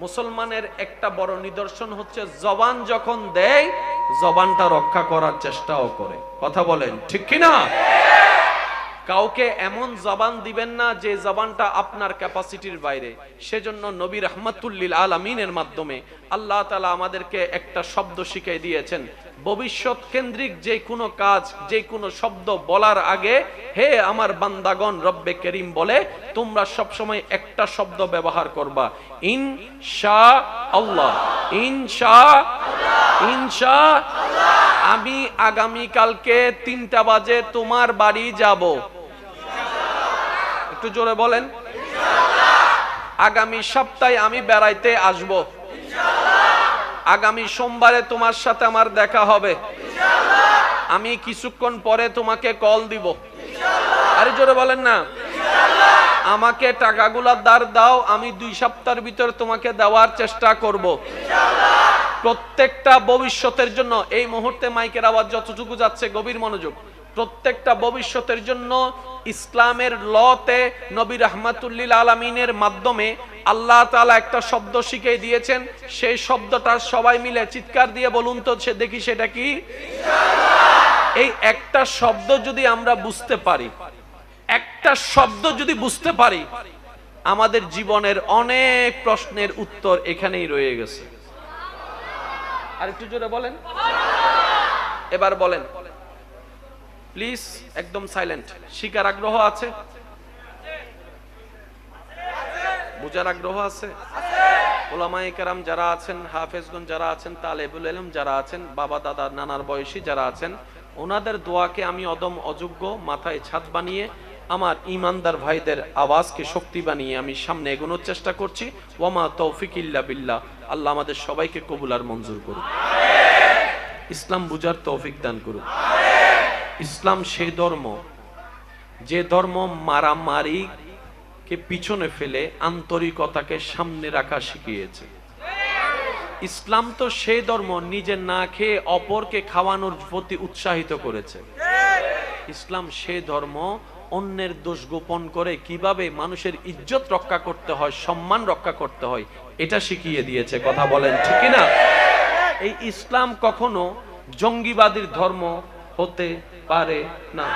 মুসলমানের একটা বড় নিদর্শন হচ্ছে, জবান যখন দেয়, জবানটা রক্ষা করার চেষ্টাও করে। কথা বলেন, ঠিক কি না কাউকে এমন জবান দিবেন না যে জবানটা আপনার ক্যাপাসিটির বাইরে। সেজন্য নবী রহমতুল্লিল আলমিনের মাধ্যমে আল্লাহ তালা আমাদেরকে একটা শব্দ শিখিয়ে দিয়েছেন, ভবিষ্যৎ কেন্দ্রিক যে কোনো কাজ, যে কোনো শব্দ বলার আগে হে আমার বান্দাগণ, রব্বে করিম বলে, তোমরা সবসময় একটা শব্দ ব্যবহার করবা। ইন শাহ আল্লাহ, ইনশা ইনশা আমি আগামী কালকে তিনটা বাজে তোমার বাড়ি যাব। একটু জোরে বলেন। আগামী সপ্তাহে আমি বেড়াইতে আসব। আগামী সোমবারে তোমার সাথে আমার দেখা হবে। আমি কিছুক্ষণ পরে তোমাকে কল দিব। আরে জোরে বলেন না। আমাকে টাকাগুলা দার দাও, আমি দুই সপ্তাহের ভিতর তোমাকে দেওয়ার চেষ্টা করব। প্রত্যেকটা ভবিষ্যতের জন্য এই মুহূর্তে মাইকের আওয়াজ যতটুকু যাচ্ছে, গভীর মনোযোগ। প্রত্যেকটা ভবিষ্যতের জন্য ইসলামের লতে নবী রহমাতুল্লিল আলমিনের মাধ্যমে আল্লাহ তাআলা একটা শব্দ শিখিয়ে দিয়েছেন। সেই শব্দটা সবাই মিলে চিৎকার দিয়ে বলুন তো, সে দেখি সেটা কি? এই একটা শব্দ যদি আমরা বুঝতে পারি, একটা শব্দ যদি বুঝতে পারি, আমাদের জীবনের অনেক প্রশ্নের উত্তর এখানেই রয়ে গেছে। আর একটু জোরে বলেন। এবার বলেন। প্লিজ, একদম সাইলেন্ট শিকার আগ্রহ আছে? বুঝার আগ্রহ আছে? ওলামায়ে কেরাম যারা আছেন, হাফেজগণ যারা আছেন, তালেবুল এলম যারা আছেন, বাবা, দাদা, নানার বয়সী যারা আছেন, ওনাদের দোয়াকে আমি অদম অযোগ্য মাথায় ছাদ বানিয়ে আমার ইমানদার ভাইদের আওয়াজকে শক্তি বানিয়ে আমি সামনে এগোনোর চেষ্টা করছি। ওয়ামা তৌফিক ইল্লা বিল্লাহ। আল্লাহ আমাদের সবাইকে কবুলার মঞ্জুর করুন ইসলাম বুঝার তৌফিক দান করুন ইসলাম সেই ধর্ম, যে ধর্ম মারামারি কে পিছনে ফেলে আন্তরিকতাকে সামনে রাখা শিখিয়েছে। ইসলাম তো সেই ধর্ম, নিজে না খেয়ে অপরকে খাওয়ানোর প্রতি উৎসাহিত করেছে। ইসলাম সেই ধর্ম, অন্যের দোষ গোপন করে কীভাবে মানুষের ইজ্জত রক্ষা করতে হয়, সম্মান রক্ষা করতে হয়, এটা শিখিয়ে দিয়েছে। কথা বলেন, ঠিক না এই ইসলাম কখনো জঙ্গিবাদীর ধর্ম হতে পারে না।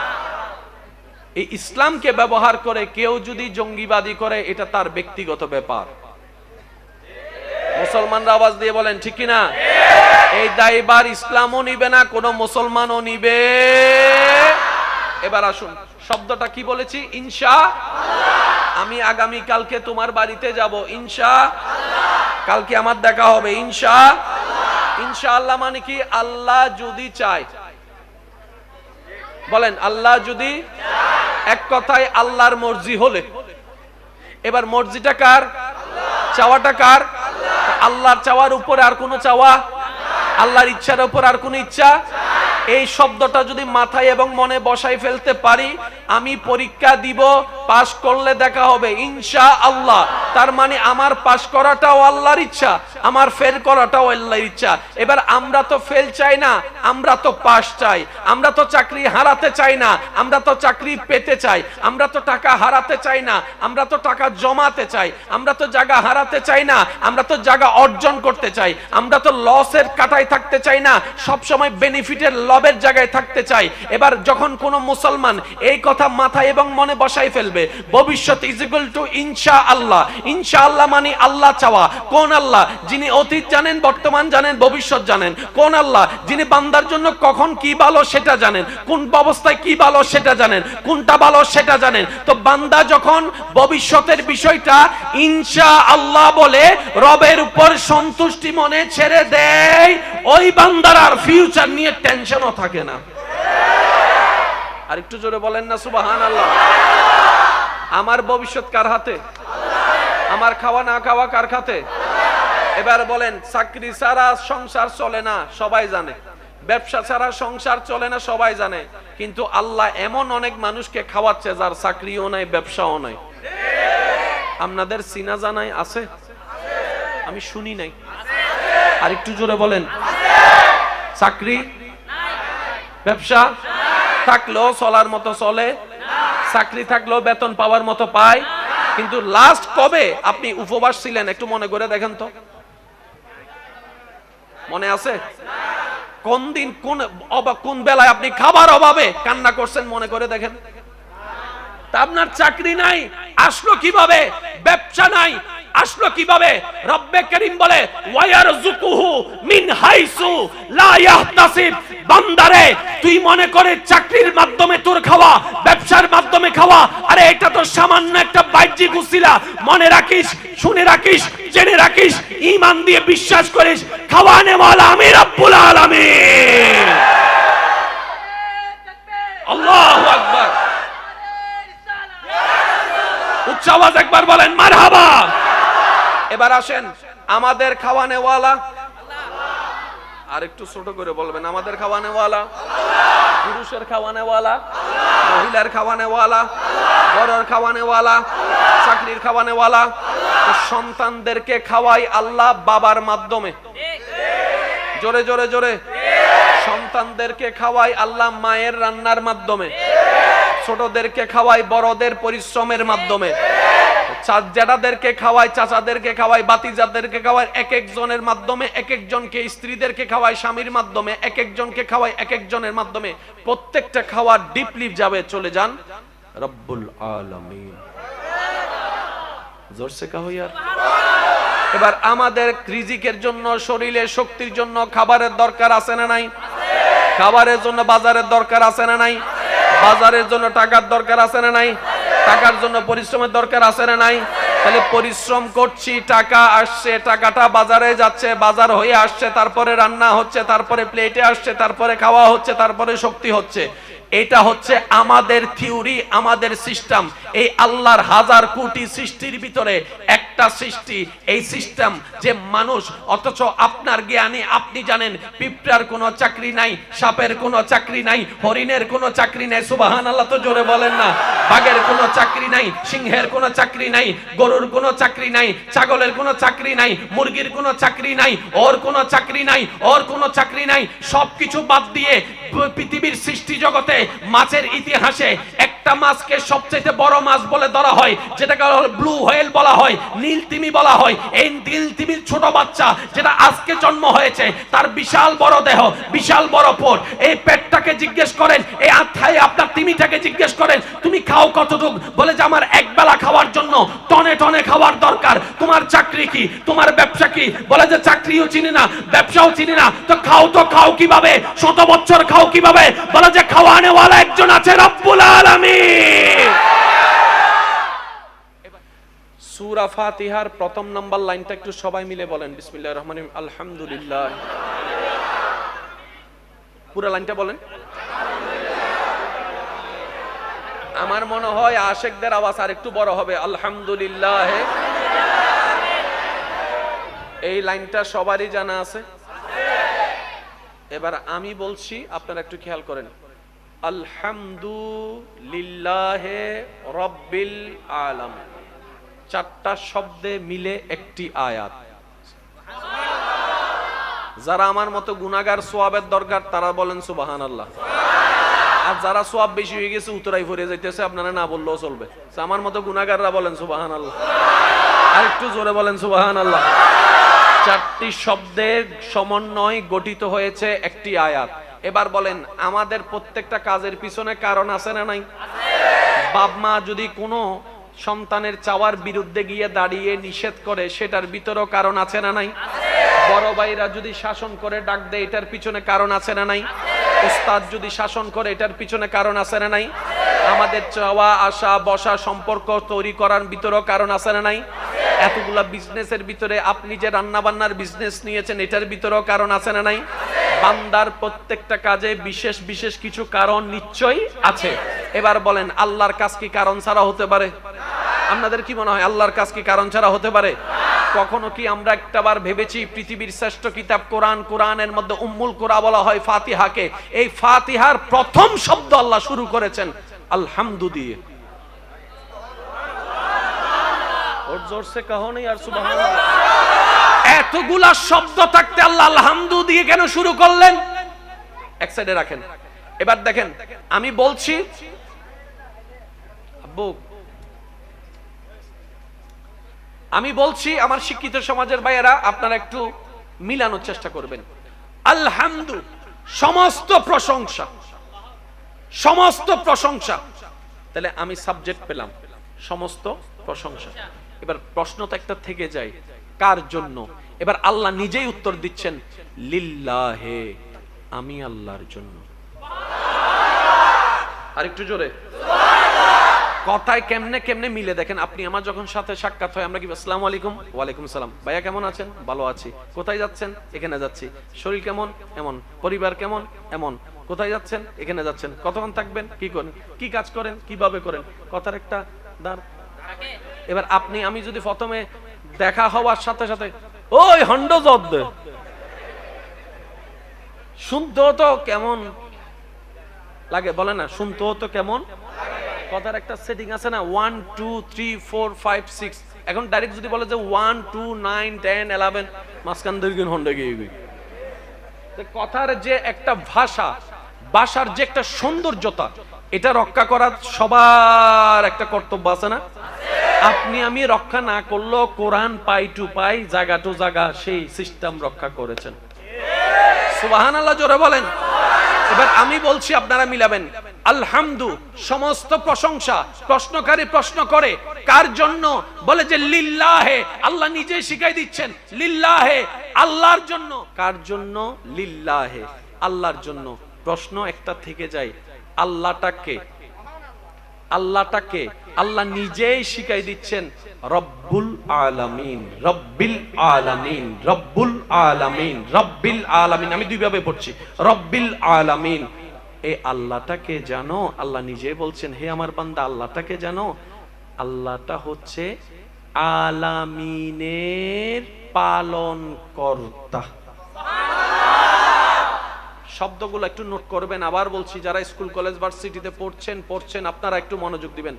এই ইসলামকে ব্যবহার করে কেউ যদি জঙ্গিবাদী করে, এটা তার ব্যক্তিগত ব্যাপার। মুসলমানরা আওয়াজ দিয়ে বলেন, ঠিক না এই দায়বার ইসলামও নিবে না, কোন মুসলমানও নিবে। এবার আসুন, শব্দটা কি বলেছি? ইনশা আমি আগামী কালকে তোমার বাড়িতে যাব। ইনশা কালকে আমার দেখা হবে। ইনশা ইনশা আল্লাহ মানে কি? আল্লাহ যদি চায়। বলেন, আল্লাহ যদি এক কথায় আল্লাহর মর্জি হলে, এবার মর্জিটা কার? চাওয়াটা কার? আল্লাহর চাওয়ার উপরে আর কোনো চাওয়া? আল্লাহর ইচ্ছার উপর আর কোনো ইচ্ছা? এই শব্দটা যদি মাথায় এবং মনে বসাই ফেলতে পারি, আমি পরীক্ষা দিব, পাশ করলে দেখা হবে ইনশা আল্লাহ তার মানে আমার পাশ করাটাও আল্লাহর ইচ্ছা, আমার ফেল করাটাও আল্লাহর ইচ্ছা। এবার আমরা তো ফেল চাই না, আমরা তো পাশ চাই। আমরা তো চাকরি হারাতে চাই না, আমরা তো চাকরি পেতে চাই। আমরা তো টাকা হারাতে চাই না, আমরা তো টাকা জমাতে চাই। আমরা তো জায়গা হারাতে চাই না, আমরা তো জায়গা অর্জন করতে চাই। আমরা তো লসের কাটায় থাকতে চাই না সব সময় বেনিফিটের লবের জায়গায় থাকতে চাই। এবার যখন কোন মুসলমান এই কথা মাথায় এবং মনে বসাই ফেলবে, ভবিষ্যৎ ইজ ইকুয়াল টু ইনশা আল্লাহ ইনশা আল্লাহ মানে আল্লাহ চাওয়া। কোন আল্লাহ? যিনি অতীত জানেন, বর্তমান জানেন, ভবিষ্যৎ জানেন। কোন আল্লাহ? যিনি বান্দার জন্য কখন কি ভালো সেটা জানেন। কোন অবস্থায় কি ভালো সেটা জানেন। কোনটা ভালো সেটা জানেন। তো বান্দা যখন ভবিষ্যতের বিষয়টা ইনশা আল্লাহ বলে, রবের উপর সন্তুষ্টি মনে ছেড়ে দেয়, ওই বান্দার আর ফিউচার নিয়ে টেনশনও থাকে না। আর একটু জোরে বলেন না সুবাহান আল্লাহ আমার ভবিষ্যৎ কার হাতে? আমার খাওয়া না খাওয়া কার খাতে? এবার বলেন, চাকরি ছাড়া সংসার চলে না, সবাই জানে। ব্যবসা ছাড়া সংসার চলে না, সবাই জানে। কিন্তু আল্লাহ এমন অনেক মানুষকে খাওয়াচ্ছে যার চাকরিও নাই, ব্যবসাও নাই। আপনাদের সিনা জানাই আছে? আমি শুনি নাই। আর একটু জোরে বলেন। চাকরি ব্যবসা থাকলেও চলার মতো চলে, চাকরি থাকলেও বেতন পাওয়ার মতো পায়, কিন্তু লাস্ট কবে আপনি উপবাস ছিলেন একটু মনে করে দেখেন তো। মনে আছে? কোন দিন, কোন কোন বেলায় আপনি খাবার অভাবে কান্না করছেন মনে করে দেখেন? তা আপনার চাকরি নাই, আসলো কীভাবে? ব্যবসা নাই আসলো কীভাবে? রব্বে করিম বলে, ওয়ায়ারযুকুহু মিন হাইসু লা ইয়াহতাসিব। বান্দারে, তুই মনে করে চাকরির মাধ্যমে তোর খাওয়া, ব্যবসার মাধ্যমে খাওয়া, আরে এটা তো সামান্য একটা বাহ্যিক উসিলা। মনে রাখিস, শুনে রাখিস, জেনে রাখিস, ঈমান দিয়ে বিশ্বাস করিস খাওয়ানে ওয়ালা আমি রব্বুল আলামিন। আল্লাহু আকবার। উচ্চ আওয়াজ একবার বলেন, মারহাবা। এবার আসেন, আমাদের খাওয়ানেওয়ালা। আর একটু ছোট করে বলবেন, আমাদের খাওয়ানেওয়ালা? পুরুষের খাওয়ানেওয়ালা? মহিলার খাওয়ানেওয়ালা? বড়র খাওয়ানেওয়ালা? চাকরির খাওয়ানেওয়ালা? সন্তানদেরকে খাওয়াই আল্লাহ বাবার মাধ্যমে। জোরে জোরে জোরে। সন্তানদেরকে খাওয়াই আল্লাহ মায়ের রান্নার মাধ্যমে। ছোটদেরকে খাওয়াই বড়দের পরিশ্রমের মাধ্যমে। চা- জ্যাঠাদেরকে খাওয়াই, চাচাদেরকে খাওয়াই, বাতিজাদেরকে খাওয়াই এক একজনের মাধ্যমে এক একজনকে স্ত্রীদেরকে খাওয়াই, স্বামীর মাধ্যমে এক একজনকে খাওয়াই এক একজনের মাধ্যমে প্রত্যেকটা খাওয়া ডিপলি যাবে, চলে যান। রব্বুল আলামিন। জোরসে কাহো ইয়ার এবার আমাদের রিজিকের জন্য, শরীরের শক্তির জন্য খাবারের দরকার আছে না নাই? খাবারের জন্য বাজারের দরকার আছে না নাই? বাজারের জন্য টাকার দরকার আছে না নাই? টাকার জন্য পরিশ্রমের দরকার আছে না নাই? তাহলে পরিশ্রম করছি, টাকা আসছে, টাকাটা বাজারে যাচ্ছে, বাজার হয়ে আসছে, তারপরে রান্না হচ্ছে, তারপরে প্লেটে আসছে, তারপরে খাওয়া হচ্ছে, তারপরে শক্তি হচ্ছে। এটা হচ্ছে আমাদের থিওরি আমাদের সিস্টেম এই আল্লাহর হাজার কোটি সৃষ্টির ভিতরে একটা সৃষ্টি এই সিস্টেম যে মানুষ অথচ আপনার জ্ঞানে আপনি জানেন পিঁপড়ার কোনো চাকরি নাই সাপের কোনো চাকরি নাই হরিণের কোনো চাকরি নাই সুবাহান আল্লাহ তো জোরে বলেন না বাঘের কোনো চাকরি নাই সিংহের কোনো চাকরি নাই গরুর কোনো চাকরি নাই ছাগলের কোনো চাকরি নাই মুরগির কোনো চাকরি নাই ওর কোনো চাকরি নাই ওর কোনো চাকরি নাই সবকিছু বাদ দিয়ে পৃথিবীর সৃষ্টি জগতে মাছের ইতিহাসে একটা মাছকে সবচেয়ে বড় মাছ বলে ধরা হয়, যেটাকে ব্লু হোয়েল বলা হয়, নীল তিমি বলা হয়। এই নীল তিমির ছোট বাচ্চা যেটা আজকে জন্ম হয়েছে, তার বিশাল বড় দেহ, বিশাল বড় পোট এই পেটটাকে জিজ্ঞেস করেন এই আত্মায় আপনার তিমিটাকে জিজ্ঞেস করেন, তুমি খাও কতটুক? বলে যে, আমার এক বেলা খাওয়ার জন্য, টনে টনে খাওয়ার চাকরি কি? তোমার ব্যবসা কি? বলে যে চাকরিও চিনি না, ব্যবসাও চিনি না। তো খাও তো খাও কীভাবে? শত বছর খাও কীভাবে? বলে যে খাওয়ানেওয়ালা একজন আছে রব্বুল আলামিন। সূরা ফাতিহার প্রথম নাম্বার লাইনটা একটু সবাই মিলে বলেন, বিসমিল্লাহির রহমানির রহিম, আলহামদুলিল্লাহ। পুরো লাইনটা বলেন। আমার মনে হয় আশেকদের আওয়াজ আর একটু বড় হবে, আলহামদুলিল্লাহ। এই লাইনটা সবারই জানা আছে। এবার আমি বলছি, আপনারা একটু খেয়াল করেন। আলহামদুলিল্লাহ রব্বিল আলাম চারটা শব্দে মিলে একটি আয়াত। যারা আমার মতো গুনাগার সোয়াবের দরকার, তারা বলেন সুবাহান আল্লাহ আর যারা সোয়াব বেশি হয়ে গেছে উতরাই ভরে যাইতেছে, আপনারা না বললেও চলবে। আমার মতো গুনাগাররা বলেন সুবাহান আল্লাহ আর একটু জোরে বলেন সুবাহান আল্লাহ চারটি শব্দের সমন্বয় গঠিত হয়েছে একটি আয়াত। এবার বলেন, আমাদের প্রত্যেকটা কাজের পিছনে কারণ আছে না নাই? বাপ মা যদি কোনো সন্তানের চাওয়ার বিরুদ্ধে গিয়ে দাঁড়িয়ে নিষেধ করে, সেটার ভিতরেও কারণ আছে না নাই? বড় ভাইরা যদি শাসন করে, ডাক দেয়, এটার পিছনে কারণ আছে না নাই? উস্তাদ যদি শাসন করে, এটার পিছনে কারণ আছে না নাই? আমাদের চাওয়া, আশা, বসা, সম্পর্ক তৈরি করার ভিতরেও কারণ আছে না নাই? এতগুলা বিজনেসের ভিতরে আপনি যে রান্না বান্নার বিজনেস নিয়েছেন, এটার ভিতরেও কারণ আছে না নাই? বান্দার প্রত্যেকটা কাজে বিশেষ বিশেষ কিছু কারণ নিশ্চয়ই আছে। এবার বলেন, আল্লাহর কাজ কি কারণ ছাড়া হতে পারে? আপনাদের কি মনে হয়, আল্লাহর কাজ কি কারণ ছাড়া হতে পারে? কখনো কি আমরা একটাবার ভেবেছি পৃথিবীর শ্রেষ্ঠ কিতাব কোরআন, কোরআনের মধ্যে উম্মুল কোরআ বলা হয় ফাতিহাকে? এই ফাতিহার প্রথম শব্দ আল্লাহ শুরু করেছেন আলহামদু দিয়ে ওর জোরসে কাহো নেই আর এতগুলা শব্দ থাকতে আল্লাহ দিয়ে কেন শুরু করলেন? এক সাইডে রাখেন। এবার দেখেন, আমি বলছি আমি বলছি আমার শিক্ষিত সমাজের ভাইয়েরা, আপনারা একটু মিলানোর চেষ্টা করবেন। আলহামদু, সমস্ত প্রশংসা সমস্ত প্রশংসা। তাহলে আমি সাবজেক্ট পেলাম, সমস্ত প্রশংসা। এবার প্রশ্ন তো একটা থেকে যায়, কার জন্য? এবার আল্লাহ নিজেই উত্তর দিচ্ছেন, লিল্লাহে, আমি আল্লাহর জন্য। আর একটু জোরে। কথায় কেমনে কেমনে মিলে? দেখেন, আপনি আমার যখন সাথে সাক্ষাৎ হয়, আমরা কি, আসসালামু আলাইকুম। ওয়ালাইকুম সালাম। ভাইয়া কেমন আছেন? ভালো আছি। কোথায় যাচ্ছেন? এখানে যাচ্ছি। শরীর কেমন? এমন। পরিবার কেমন? এমন। কোথায় যাচ্ছেন? এখানে যাচ্ছেন। কতক্ষণ থাকবেন? কি করেন? কি কাজ করেন? কীভাবে করেন? কথার একটা দাঁড় এবার আপনি, আমি যদি প্রথমে দেখা হওয়ার সাথে সাথে, ওই হন্ড তো কেমন লাগে, বলে না কেমন? কথার একটা সেটিং আছে না one two three four five six এখন ডাইরেক্ট যদি বলে যে one two nine ten eleven মাঝখান দীর্ঘ হন্ডে গিয়ে কথার যে একটা ভাষা, ভাষার যে একটা সৌন্দর্যতা, এটা রক্ষা করার সবার একটা কর্তব্য আছে না? আপনি, আমি রক্ষা না করলেও কোরআন পাই টু পাই, জায়গা টু জায়গা সেই সিস্টেম রক্ষা করেছেন। সুবাহান আল্লাহ জোরে বলেন। এবার আমি বলছি, আপনারা মিলাবেন। আলহামদু, সমস্ত প্রশংসা, প্রশ্নকারী প্রশ্ন করে, কার জন্য? বলে যে, লিল্লাহে, আল্লাহ নিজেই শিখাই দিচ্ছেন, লিল্লাহে, আল্লাহর জন্য। কার জন্য? লিল্লাহে, আল্লাহর জন্য। প্রশ্ন একটা থেকে যায় আল্লাহটাকে আল্লাহটাকে আল্লাহ নিজেই শিখাই দিচ্ছেন, রব্বুল আলামিন, রব্বিল আলামিন, রব্বুল আলামিন, রব্বিল আলামিন। আমি দুইভাবে পড়ছি, রব্বিল আলামিন। এই আল্লাহটাকে জানো, আল্লাহ নিজে বলছেন, হে আমার বান্দা, আল্লাহটাকে জানো, আল্লাহটা হচ্ছে আলামিনের পালন কর্তা শব্দগুলো একটু নোট করবেন। আবার বলছি, যারা স্কুল, কলেজ, ভার্সিটিতে পড়ছেন পড়ছেন, আপনারা একটু মনোযোগ দিবেন।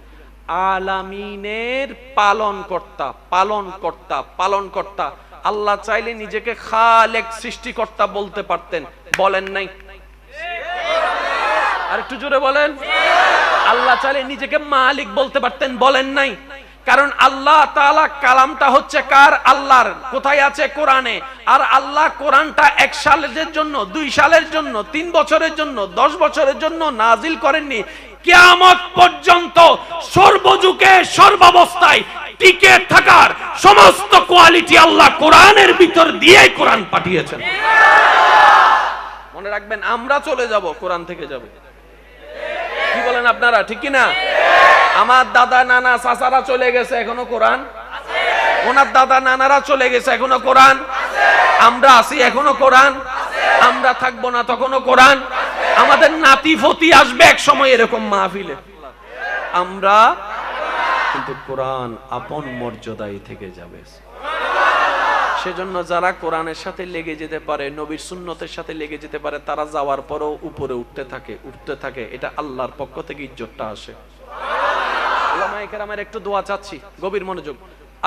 আলামিনের পালন কর্তা পালন কর্তা পালন কর্তা আল্লাহ চাইলে নিজেকে খালেক সৃষ্টিকর্তা বলতে পারতেন। বলেন নাই? আর একটু জোরে বলেন। আল্লাহ চাইলে নিজেকে মালিক বলতে পারতেন। বলেন নাই? কারণ আল্লাহ কালামটা হচ্ছে কার? আল্লাহর। কোথায় আছে? কোরআনে। আর আল্লাহ কোরআনটা এক সালের জন্য, দুই সালের জন্য, তিন বছরের জন্য, দশ বছরের জন্য নাজিল করেননি। কিয়ামত পর্যন্ত সর্বযুগে, সর্বাবস্থায় টিকে থাকার সমস্ত কোয়ালিটি আল্লাহ কোরআনের ভিতর দিয়ে কোরআন পাঠিয়েছেন। মনে রাখবেন, আমরা চলে যাব, কোরআন থেকে যাবে। বলেন আপনারা, ঠিক না? আমার দাদা, নানা, চাচারা চলে গেছে এখনও কোরআন। ওনার দাদা, নানারা চলে গেছে এখনও কোরআন। আমরা আছি এখনও কোরআন। আমরা থাকব না তখনও কোরআন। আমাদের নাতি ফতি আসবে এক সময় এরকম মাহফিলে। আমরা কিন্তু কোরআন আপন মর্যাদায় থেকে যাবে। সেজন্য যারা কোরআনের সাথে লেগে যেতে পারে, নবীর সুন্নতের সাথে লেগে যেতে পারে, তারা যাওয়ার পরও উপরে উঠতে থাকে উঠতে থাকে। এটা আল্লাহর পক্ষ থেকে ইজ্জতটা আসে। কেরামের একটু দোয়া চাচ্ছি, গভীর মনোযোগ।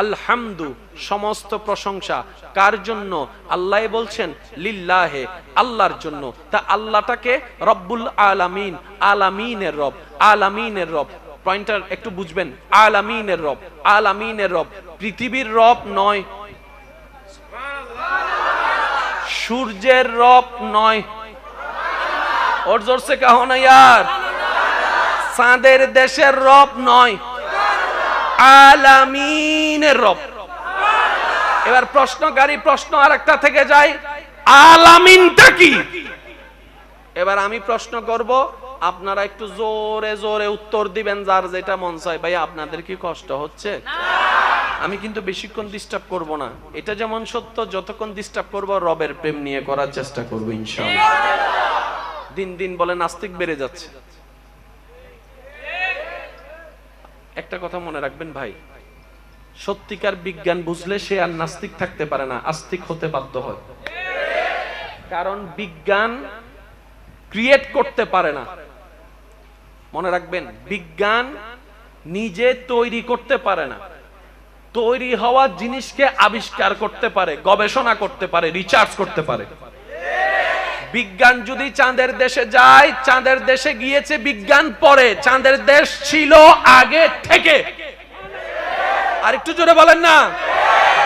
আলহামদু, সমস্ত প্রশংসা কার জন্য? আল্লাহ বলছেন, লিল্লাহে, আল্লাহর জন্য। তা আল্লাহটাকে রব্বুল আলামিন, আলামিনের রব আলামিনের রব। পয়েন্টার একটু বুঝবেন, আলামিনের রব আলামিনের রব। পৃথিবীর রব নয় সূর্যের রব নয়। ওর জোরসে কাহো না ইয়ার। চাঁদের দেশের রব নয়। আলামিনের রব। এবার প্রশ্নকারী প্রশ্ন আর একটা থেকে যায়। আলামিনটা কি? এবার আমি প্রশ্ন করব, আপনারা একটু জোরে জোরে উত্তর দিবেন যার যেটা মন চায়। ভাই আপনাদের কি কষ্ট হচ্ছে? আমি কিন্তু বেশিক্ষণ ডিস্টার্ব করব না। এটা যেমন সত্য, যতক্ষণ ডিস্টার্ব করব, রবের প্রেম নিয়ে করার চেষ্টা করব, ইনশাআল্লাহ। দিন দিন বলে নাস্তিক বেড়ে যাচ্ছে। একটা কথা মনে রাখবেন ভাই, সত্যিকার বিজ্ঞান বুঝলে সে আর নাস্তিক থাকতে পারে না, আস্তিক হতে বাধ্য হয়। কারণ বিজ্ঞান ক্রিয়েট করতে পারে না। মনে রাখবেন, বিজ্ঞান নিজে তৈরি করতে পারে না। তৈরি হওয়া জিনিসকে আবিষ্কার করতে পারে, গবেষণা করতে পারে রিসার্চ করতে পারে। বিজ্ঞান যদি চাঁদের দেশে যায়, চাঁদের দেশে গিয়েছে বিজ্ঞান পরে, চাঁদের দেশ ছিল আগে থেকে। আর একটু জোরে বলেন না।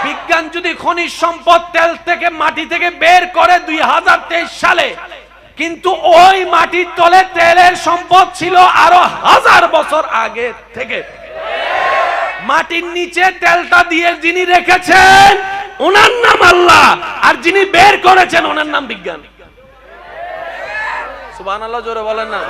বিজ্ঞান যদি খনিজ সম্পদ তেল থেকে মাটি থেকে বের করে দুই হাজার তেইশ সালে, কিন্তু ওই মাটির তলে তেলের সম্পদ ছিল আরও হাজার বছর আগে থেকে। মাটির নিচে তেলটা দিয়ে যিনি রেখেছেন, ওনার নাম আল্লাহ। আর যিনি বের করেছেন, ওনার নাম বিজ্ঞান। সুবহানাল্লাহ, জোরে বলেন না।